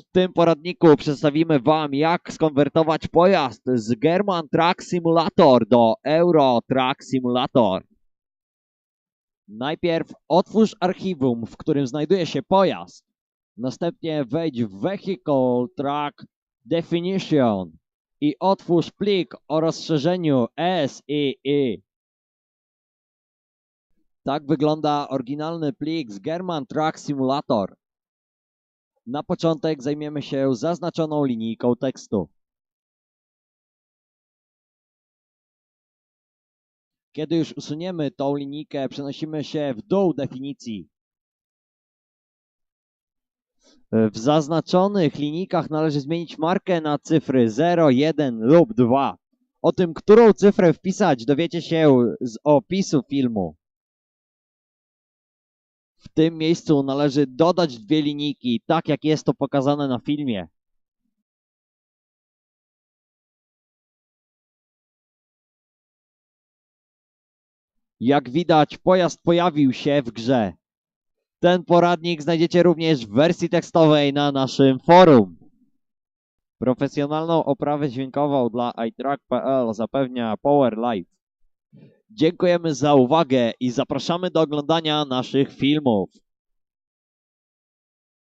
W tym poradniku przedstawimy Wam, jak skonwertować pojazd z German Truck Simulator do Euro Truck Simulator. Najpierw otwórz archiwum, w którym znajduje się pojazd. Następnie wejdź w Vehicle Track Definition i otwórz plik o rozszerzeniu SII. Tak wygląda oryginalny plik z German Truck Simulator. Na początek zajmiemy się zaznaczoną linijką tekstu. Kiedy już usuniemy tą linijkę, przenosimy się w dół definicji. W zaznaczonych linijkach należy zmienić markę na cyfry 0, 1 lub 2. O tym, którą cyfrę wpisać, dowiecie się z opisu filmu. W tym miejscu należy dodać dwie linijki, tak jak jest to pokazane na filmie. Jak widać, pojazd pojawił się w grze. Ten poradnik znajdziecie również w wersji tekstowej na naszym forum. Profesjonalną oprawę dźwiękową dla iTrack.pl zapewnia Power Live. Dziękujemy za uwagę i zapraszamy do oglądania naszych filmów.